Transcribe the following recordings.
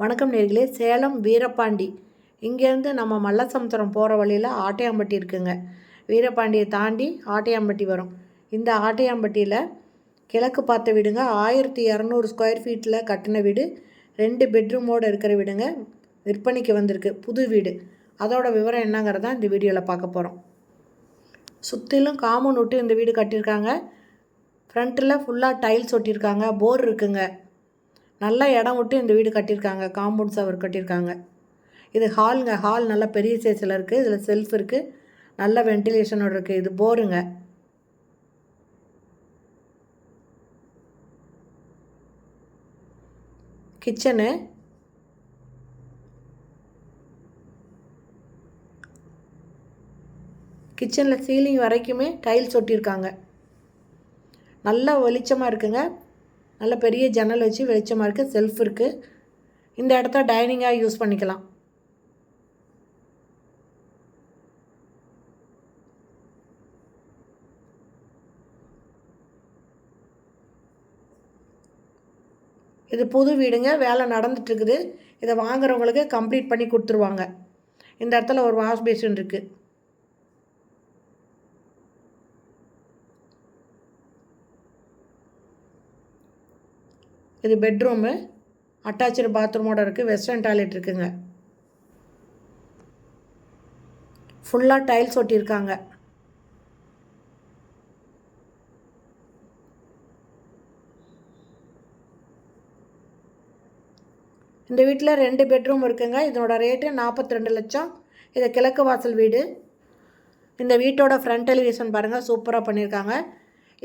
வணக்கம் நேர்களே சேலம் வீரபாண்டி. இங்கேருந்து நம்ம மல்லசமுத்திரம் போகிற வழியில் ஆட்டையாம்பட்டி இருக்குங்க. வீரபாண்டியை தாண்டி ஆட்டையாம்பட்டி வரும். இந்த ஆட்டையாம்பட்டியில் கிழக்கு பார்த்த வீடுங்க. ஆயிரத்தி இரநூறு ஸ்கொயர் ஃபீட்டில் கட்டின வீடு. ரெண்டு பெட்ரூமோடு இருக்கிற வீடுங்க. விற்பனைக்கு வந்திருக்கு. புது வீடு. அதோட விவரம் என்னங்கிறதான் இந்த வீடியோவில் பார்க்க போகிறோம் சுற்றிலும் காமன் விட்டு இந்த வீடு கட்டியிருக்காங்க. ஃப்ரண்ட்டில் ஃபுல்லாக டைல்ஸ் ஒட்டியிருக்காங்க. போர் இருக்குங்க. நல்ல இடம் விட்டு இந்த வீடு கட்டியிருக்காங்க காம்பவுண்ட் சவர் கட்டியிருக்காங்க. இது ஹாலுங்க ஹால் நல்ல பெரிய சைஸில் இருக்குது இதில் செல்ஃப் இருக்குது நல்ல வென்டிலேஷனோட இருக்குது இது போருங்க. கிச்சனு கிச்சனில் சீலிங் வரைக்குமே டைல்ஸ் ஒட்டியிருக்காங்க. நல்ல வெளிச்சமாக இருக்குங்க. நல்ல பெரிய ஜன்னல் வச்சு வெளிச்சமாக இருக்குது செல்ஃப் இருக்குது இந்த இடத்த டைனிங்காக யூஸ் பண்ணிக்கலாம். இது புது வீடுங்க வேலை நடந்துட்டுருக்குது இதை வாங்குறவங்களுக்கு கம்ப்ளீட் பண்ணி கொடுத்துருவாங்க. இந்த இடத்துல ஒரு வாஷ் பேஷன் இருக்குது இது பெட்ரூமு அட்டாச்சு பாத்ரூமோட இருக்குது வெஸ்டர்ன் டாய்லெட் இருக்குங்க. ஃபுல்லாக டைல்ஸ் ஒட்டியிருக்காங்க. இந்த வீட்டில் ரெண்டு பெட்ரூம் இருக்குங்க. இதனோட ரேட்டு நாற்பத்தி ரெண்டு லட்சம். இது கிழக்கு வாசல் வீடு. இந்த வீட்டோட ஃப்ரண்ட் எலிவேஷன் பாருங்கள் சூப்பராக பண்ணியிருக்காங்க.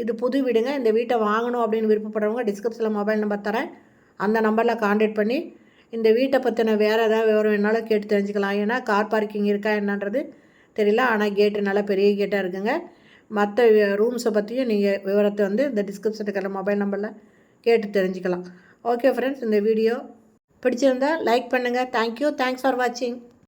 இது புது வீடுங்க இந்த வீட்டை வாங்கணும் அப்படின்னு விருப்பப்படுறவங்க டிஸ்கிரிப்ஷனில் மொபைல் நம்பர் தரேன். அந்த நம்பரில் காண்டாக்ட் பண்ணி இந்த வீட்டை பற்றின வேறு ஏதாவது விவரம் என்னால் கேட்டு தெரிஞ்சுக்கலாம். ஏன்னா கார் பார்க்கிங் இருக்கா என்னன்றது தெரியல. ஆனால் கேட்டு நல்லா பெரிய கேட்டாக இருக்குங்க. மற்ற ரூம்ஸை பற்றியும் நீங்கள் விவரத்தை வந்து இந்த டிஸ்கிரிப்ஷன் இருக்கிற மொபைல் நம்பரில் கேட்டு தெரிஞ்சுக்கலாம். ஓகே ஃப்ரெண்ட்ஸ் இந்த வீடியோ பிடிச்சிருந்தா லைக் பண்ணுங்கள் தேங்க்யூ தேங்க்ஸ் ஃபார் வாட்சிங்